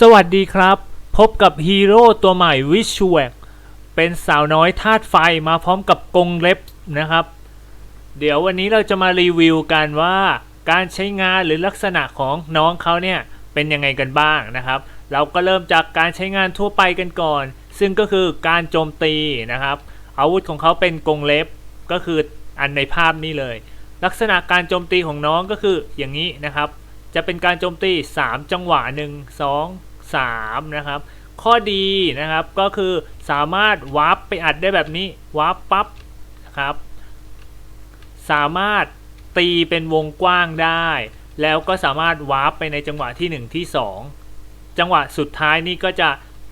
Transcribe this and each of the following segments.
สวัสดีครับ พบกับฮีโร่ตัวใหม่วิชวกเป็นสาวน้อยธาตุไฟมาพร้อมกับกงเล็บนะครับ เดี๋ยววันนี้เราจะมารีวิวกันว่าการใช้งานหรือลักษณะของน้องเขาเนี่ยเป็นยังไงกันบ้างนะครับ เราก็เริ่มจากการใช้งานทั่วไปกันก่อน ซึ่งก็คือการโจมตีนะครับ อาวุธของเขาเป็นกงเล็บก็คืออันในภาพนี้เลย ลักษณะการโจมตีของน้องก็คืออย่างนี้นะครับ จะเป็นการโจมตี 3 จังหวะ 1 2 3 นะครับ ข้อดีนะครับก็คือสามารถวาร์ปไปอัดได้แบบนี้วาร์ปปั๊บนะครับ สามารถตีเป็นวงกว้างได้ แล้วก็สามารถวาร์ปไปในจังหวะที่ 1 ที่ 2 จังหวะสุดท้ายนี่ก็จะ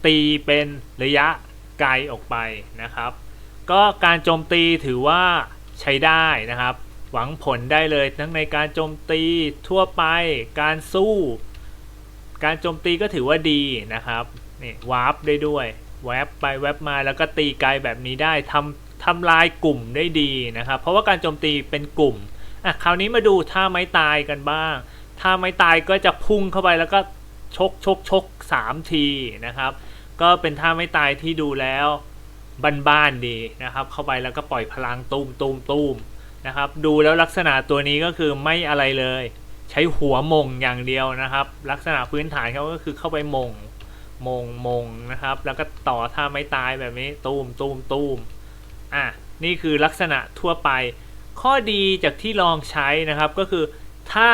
ตีเป็นระยะไกลออกไปนะครับ ก็การโจมตีถือว่าใช้ได้นะครับ หวังผลได้เลยทั้งในการโจมตีทั่วไป การสู้ การโจมตีก็ถือว่าดีนะครับนี่วาร์ปได้ด้วยแวบไปแวบมาแล้วก็ตีไกลแบบนี้ได้ทำทำลายกลุ่มได้ดีนะครับ เพราะว่าการโจมตีเป็นกลุ่มอะคราวนี้มาดูท่าไม้ตายกันบ้างท่าไม้ตายก็จะพุ่งเข้าไปแล้วก็ชกชกชกสามทีนะครับ ก็เป็นท่าไม้ตายที่ดูแล้วบ้านๆดีนะครับ เข้าไปแล้วก็ปล่อยพลังตูมตูมตูม นะครับ ดูแล้วลักษณะตัวนี้ก็คือไม่อะไรเลย ใช้หัวมงอย่างเดียวนะครับ ลักษณะพื้นฐานเขาก็คือเข้าไปมงมงมงนะครับ แล้วก็ต่อท่าไม้ตายแบบนี้ตูมตูมตูมอะนี่คือลักษณะทั่วไป ข้อดีจากที่ลองใช้นะครับก็คือถ้า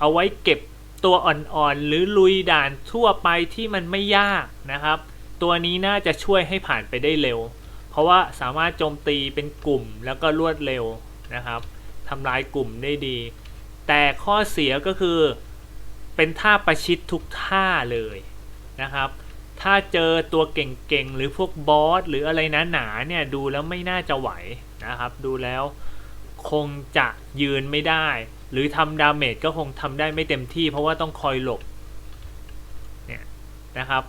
เอาไว้เก็บตัวอ่อนๆ หรือลุยด่านทั่วไปที่มันไม่ยากนะครับ ตัวนี้น่าจะช่วยให้ผ่านไปได้เร็ว เพราะว่าสามารถโจมตีเป็นกลุ่มแล้วก็รวดเร็ว นะครับทำลายกลุ่มได้ดี แต่ข้อเสียก็คือเป็นท่าประชิดทุกท่าเลยนะครับ ถ้าเจอตัวเก่งๆ หรือพวกบอสหรืออะไรหนาๆเนี่ยดูแล้วไม่น่าจะไหวนะครับ ดูแล้วคงจะยืนไม่ได้ หรือทำดาเมจก็คงทำได้ไม่เต็มที่เพราะว่าต้องคอยหลบเนี่ยนะครับ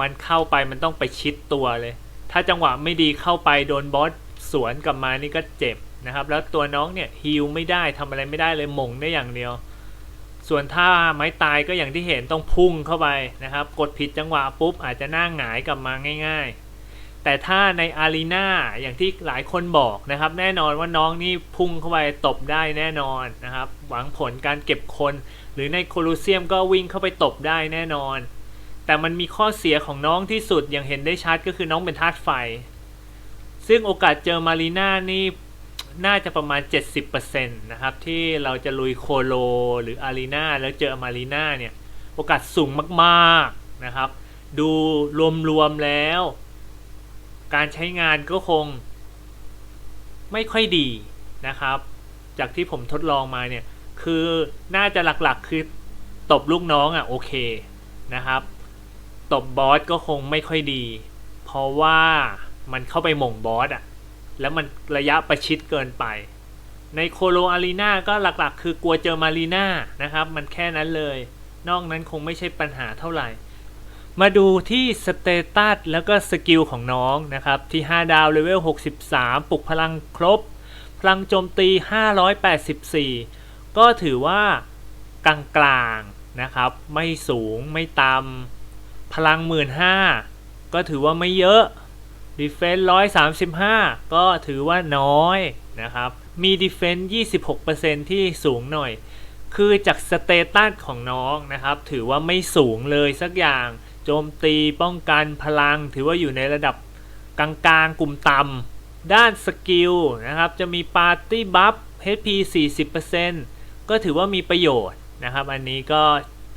มันเข้าไปมันต้องไปชิดตัวเลย ถ้าจังหวะไม่ดีเข้าไปโดนบอสสวนกลับมานี่ก็เจ็บ นะครับ แล้วตัวน้องเนี่ยฮิลไม่ได้ทำอะไรไม่ได้เลยหม่งได้อย่างเดียว ส่วนถ้าไม้ตายก็อย่างที่เห็นต้องพุ่งเข้าไปนะครับ กดผิดจังหวะปุ๊บอาจจะหน้าหงายกลับมาง่าย ๆ แต่ถ้าในอารีนาอย่างที่หลายคนบอกนะครับ แน่นอนว่าน้องนี่พุ่งเข้าไปตบได้แน่นอนนะครับ หวังผลการเก็บคน หรือในโคลูเซียมก็วิ่งเข้าไปตบได้แน่นอน แต่มันมีข้อเสียของน้องที่สุดอย่างเห็นได้ชัดก็คือน้องเป็นธาตุไฟซึ่งโอกาสเจอมารีนานี่ น่าจะประมาณ 70%นะครับ ที่เราจะลุยโคโลหรืออารีนาแล้วเจอมารีนาเนี่ย โอกาสสูงมากๆนะครับ ดูรวมๆแล้ว การใช้งานก็คง ไม่ค่อยดีนะครับ จากที่ผมทดลองมาเนี่ย คือน่าจะหลักๆคือตบลูกน้องอะโอเคนะครับ ตบบอสก็คงไม่ค่อยดี เพราะว่ามันเข้าไปหม่งบอสอะ แล้วมันระยะประชิดเกินไป ในโคโลอารีนาก็หลักๆ คือกลัวเจอมารีนานะครับ มันแค่นั้นเลย นอกนั้นคงไม่ใช่ปัญหาเท่าไหร่ มาดูที่สเตตัสแล้วก็สกิลของน้องนะครับ ที่ 5 ดาวเลเวล 63 ปลุกพลังครบ พลังโจมตี 584 ก็ถือว่ากลางๆนะครับ ไม่สูงไม่ต่ำพลัง 15,000ก็ถือว่าไม่เยอะ ดีเฟนส์135ก็ถือว่าน้อยนะครับ มีดีเฟนส์26%ที่สูงหน่อย คือจากสเตตัสของน้องนะครับ ถือว่าไม่สูงเลยสักอย่าง โจมตีป้องกันพลัง ถือว่าอยู่ในระดับกลางๆกลุ่มต่ำด้านสกิลนะครับ จะมีปาร์ตี้บัฟ HP 40%ก็ถือว่ามีประโยชน์นะครับ อันนี้ก็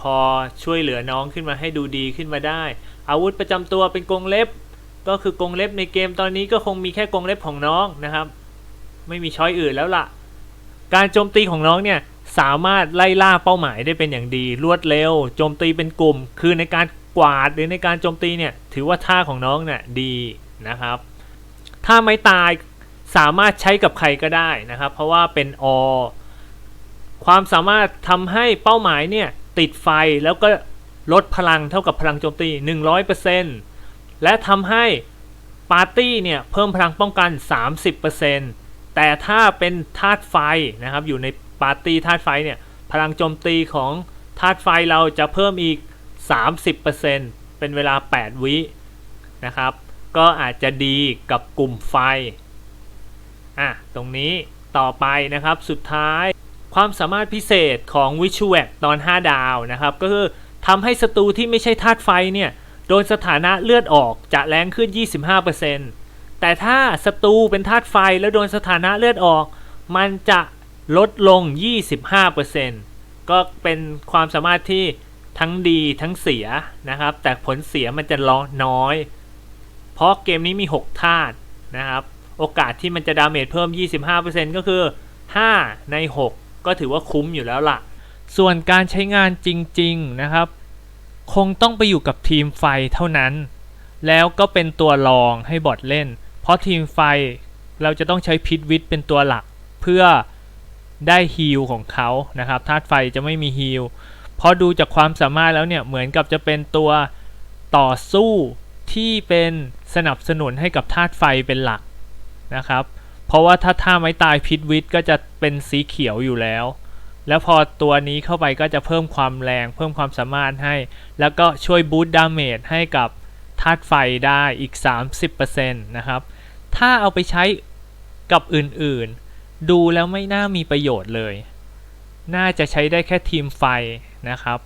พอช่วยเหลือน้องขึ้นมาให้ดูดีขึ้นมาได้ อาวุธประจำตัวเป็นกรงเล็บ ก็คือกรงเล็บในเกมตอนนี้ก็คงมีแค่กรงเล็บของน้องนะครับ ไม่มีช้อยอื่นแล้วล่ะ การโจมตีของน้องเนี่ยสามารถไล่ล่าเป้าหมายได้เป็นอย่างดี รวดเร็วโจมตีเป็นกลุ่ม คือในการกวาดหรือในการโจมตีเนี่ยถือว่าท่าของน้องเนี่ยดีนะครับ ถ้าไม่ตายสามารถใช้กับใครก็ได้นะครับ เพราะว่าเป็นอความสามารถทำให้เป้าหมายเนี่ยติดไฟแล้วก็ลดพลังเท่ากับพลังโจมตี 100% และทำให้ปาร์ตี้เนี่ยเพิ่มพลังป้องกัน 30%แต่ถ้าเป็นธาตุไฟนะครับอยู่ในปาร์ตี้ธาตุไฟเนี่ยพลังโจมตีของธาตุไฟเราจะเพิ่มอีก 30%เป็นเวลา 8 วินะครับ ก็อาจจะดีกับกลุ่มไฟอะตรงนี้ต่อไปนะครับสุดท้ายความสามารถพิเศษของวิชว a ตอน 5 ดาวนะครับ ก็คือทำให้ศัตรูที่ไม่ใช่ธาตุไฟเนี่ย โดนสถานะเลือดออกจะแรงขึ้น 25%แต่ถ้าศัตรูเป็นธาตุไฟแล้วโดนสถานะเลือดออก มันจะลดลง 25%ก็เป็นความสามารถที่ทั้งดีทั้งเสียนะครับ แต่ผลเสียมันจะล้อน้อย เพราะเกมนี้มี 6 ธาตุนะครับ โอกาสที่มันจะดาเมจเพิ่ม 25%ก็คือ 5 ใน 6 ก็ถือว่าคุ้มอยู่แล้วล่ะ ส่วนการใช้งานจริง ๆ นะครับ คงต้องไปอยู่กับทีมไฟเท่านั้น แล้วก็เป็นตัวรองให้บอทเล่น เพราะทีมไฟเราจะต้องใช้พิษวิทย์เป็นตัวหลักเพื่อได้ฮีลของเขานะครับธาตุไฟจะไม่มีฮีลเพราะดูจากความสามารถแล้วเนี่ยเหมือนกับจะเป็นตัวต่อสู้ที่เป็นสนับสนุนให้กับธาตุไฟเป็นหลักนะครับ เพราะว่าถ้าท่าไม้ตายพิษวิทย์ก็จะเป็นสีเขียวอยู่แล้ว แล้วพอตัวนี้เข้าไปก็จะเพิ่มความแรง เพิ่มความสามารถให้ แล้วก็ช่วยบูตดาเมจให้กับธาตุไฟได้อีก 30%นะครับ ถ้าเอาไปใช้กับอื่นๆ ดูแล้วไม่น่ามีประโยชน์เลย น่าจะใช้ได้แค่ทีมไฟนะครับ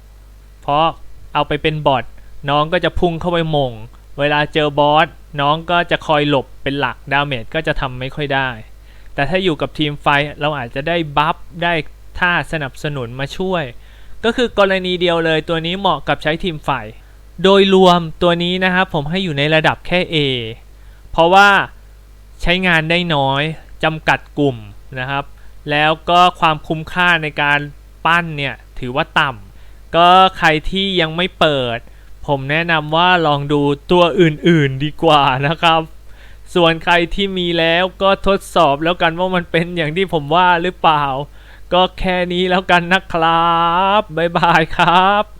เพราะเอาไปเป็นบอทน้องก็จะพุ่งเข้าไปมง เวลาเจอบอสน้องก็จะคอยหลบเป็นหลักดาเมจก็จะทำไม่ค่อยได้ แต่ถ้าอยู่กับทีมไฟเราอาจจะได้บัฟได้ ท่าสนับสนุนมาช่วย ก็คือกรณีเดียวเลยตัวนี้เหมาะกับใช้ทีมไฟโดยรวมตัวนี้นะครับผมให้อยู่ในระดับแค่ A เพราะว่าใช้งานได้น้อยจำกัดกลุ่มนะครับ แล้วก็ความคุ้มค่าในการปั้นเนี่ยถือว่าต่ำก็ใครที่ยังไม่เปิด ผมแนะนำว่าลองดูตัวอื่นๆดีกว่านะครับ ส่วนใครที่มีแล้วก็ทดสอบแล้วกันว่ามันเป็นอย่างที่ผมว่าหรือเปล่า ก็แค่นี้แล้วกันนะครับ บ๊ายบายครับ